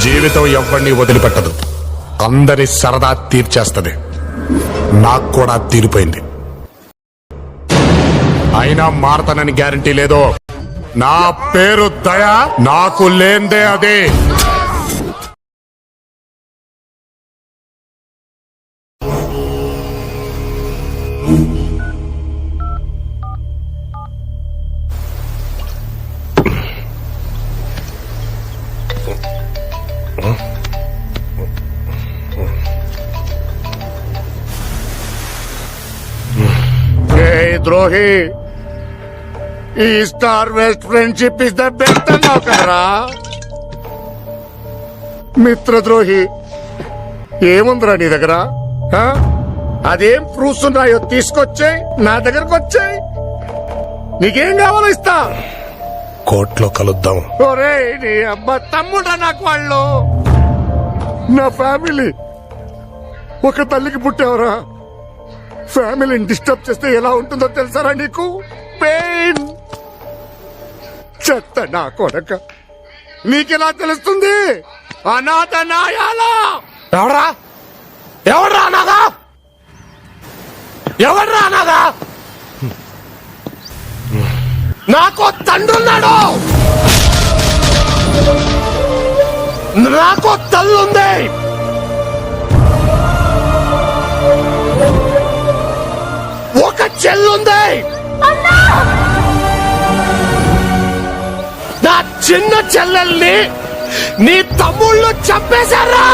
జీవితం ఎవరిని వదిలిపెట్టదు. అందరి సరదా తీర్చేస్తుంది. నాకు కూడా తీరిపోయింది. అయినా మారతానని గ్యారంటీ లేదో? నా పేరు దయా నాకు లేందే అదే. ద్రోహి. ఈ star west friendship is the best అన్నావు కదరా మిత్ర ద్రోహి ఏముందిరా నీ దగ్గర? అదేం ప్రూఫ్స్ ఉన్నాయో తీసుకొచ్చాయి నా దగ్గరకు వచ్చాయి నీకేం కావాలో ఇస్తా. కోర్టులో కలుద్దాం. ఒరే నీ అబ్బా తమ్ముడా నాకు వాళ్ళు. నా ఫ్యామిలీ. ఒక తల్లికి పుట్టావరా. ఫ్యామిలీని డిస్టర్బ్ చేస్తే ఎలా ఉంటుందో తెలుసారా నీకు? పెయిన్ చెత్త నా కొడక. నీకెలా తెలుస్తుంది? అనాథ నాయాలా! ఎవరా ఎవడ్రా అనాథా? ఎవడ్రా అనాథా? నాకు తండ్రున్నాడు! నాకు తల్లుంది! ఒక చెల్లుంది నా చిన్న చెల్లెల్ని నీ తమ్ముళ్ళు చంపేశారా?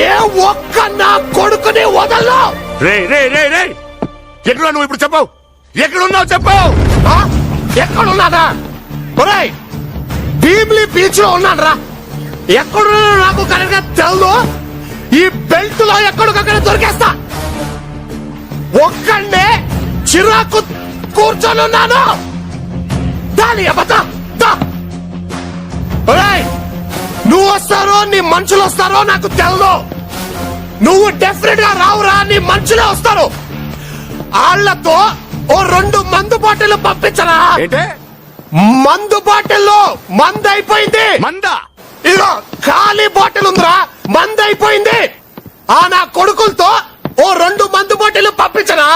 ఏ ఒక్క నా కొడుకుని వదల్లో. రే రే రే రే! ఎక్కడ నువ్వు ఇప్పుడు చెప్పావు ఎక్కడున్నావు చెప్పావు? ఎక్కడున్నానా? ఒరేయ్ భీమిలి బీచ్లో ఉన్నాను రా ఎక్కడున్నా నాకు కరెక్ట్ గా తెలదు? ఈ బెల్ట్లో ఎక్కడికక్కడ దొరికేస్తా. ఒక్కడే చిరాకు కూర్చొని ఉన్నాను. దాని అబద్ధ. నువ్వు వస్తారో నీ మనుషులు వస్తారో నాకు తెలదు. నువ్వు డెఫినెట్గా రావురా నీ మనుషులే వస్తారు. వాళ్ళతో ఓ రెండు మందు బాటిల్ పంపించరా. మందు బాటిల్లో మందు అయిపోయింది మందా? ఇదిగో ఖాళీ బాటిల్ ఉందిరా మందు అయిపోయింది. ఆ నా కొడుకులతో ఓ రెండు మందు బాటిల్ పంపించరా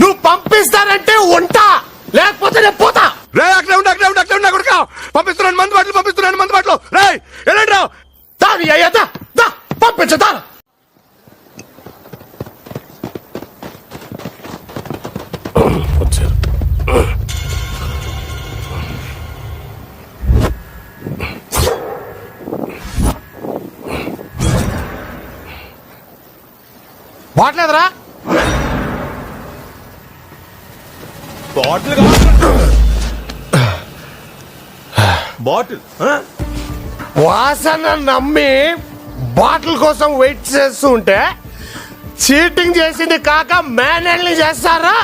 నువ్వు పంపిస్తానంటే ఉంటా లేకపోతే నేను పోతా. రే అక్కడ ఉండి అక్కడ ఉండి అక్కడ ఉండి కొడుక. పంపిస్తున్నాను మందు బాటలు పంపిస్తున్నాను మందు బాటలు. రే వెళ్ళండి రా దాని అయ్యా దా పంపించదా బాట్లేదురా. Bottle bottle? వాసన నమ్మి బాటిల్ కోసం వెయిట్ చేస్తూ ఉంటే చీటింగ్ చేసింది కాక మేనల్ని చేస్తారా?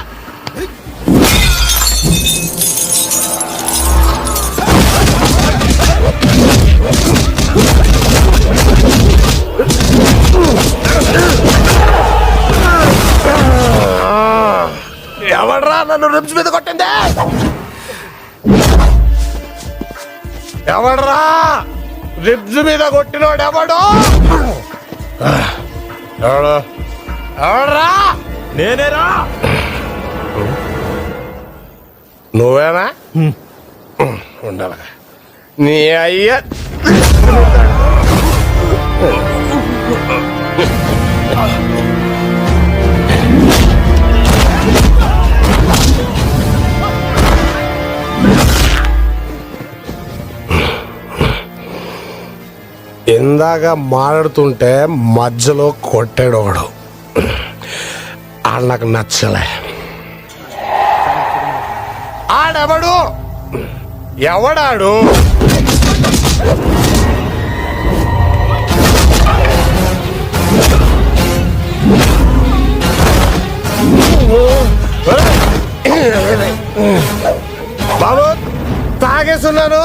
నన్ను రిబ్స్ మీద కొట్టిందే. ఎవడ్రా? రిబ్స్ మీద కొట్టినోడు ఎవడు? ఎవడు? ఎవడ్రా? నేనేరా? నువ్వేనా? ఉండాలి నీ అయ్య ఇందాక మాట్లాడుతుంటే మధ్యలో కొట్టాడు ఒకడు. ఆడు నాకు నచ్చలే. ఆడెవడు? ఎవడాడు? బాబు తాగేస్తున్నాను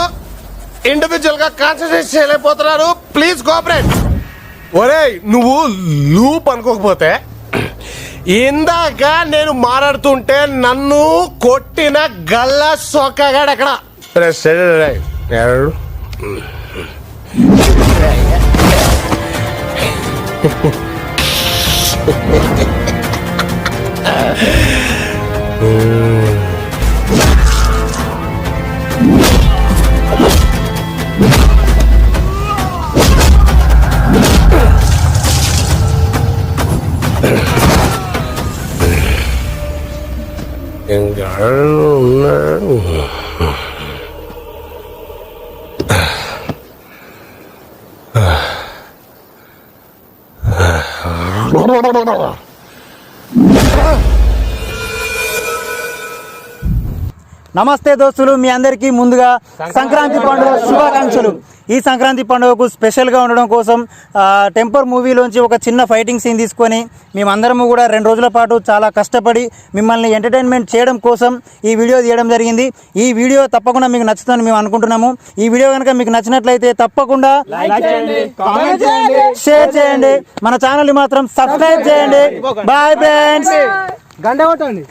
ఇండివిజువల్గా కాన్సన్ట్రేట్ చేయలేకపోతున్నారు. ప్లీజ్ కోఆపరేట్ ఒరేయ్ నువ్వు లూప్ అనుకోకపోతే ఇందాక నేను మాట్లాడుతుంటే నన్ను కొట్టిన గల్ల సొక్కగాడు అక్కడ. ఎవరు? don't know. No. నమస్తే దోస్తులు మీ అందరికీ ముందుగా సంక్రాంతి పండుగ శుభాకాంక్షలు. ఈ సంక్రాంతి పండుగకు స్పెషల్గా ఉండడం కోసం టెంపర్ మూవీలోంచి ఒక చిన్న ఫైటింగ్ సీన్ తీసుకొని మేమందరము కూడా రెండు రోజుల పాటు చాలా కష్టపడి మిమ్మల్ని ఎంటర్టైన్మెంట్ చేయడం కోసం ఈ వీడియో తీయడం జరిగింది. ఈ వీడియో తప్పకుండా మీకు నచ్చుతుందని మేము అనుకుంటున్నాము. ఈ వీడియో కనుక మీకు నచ్చినట్లయితే తప్పకుండా షేర్ చేయండి మన ఛానల్ మాత్రం సబ్స్క్రైబ్ చేయండి. బాయ్ ఫ్రెండ్స్ గంట కొట్టండి.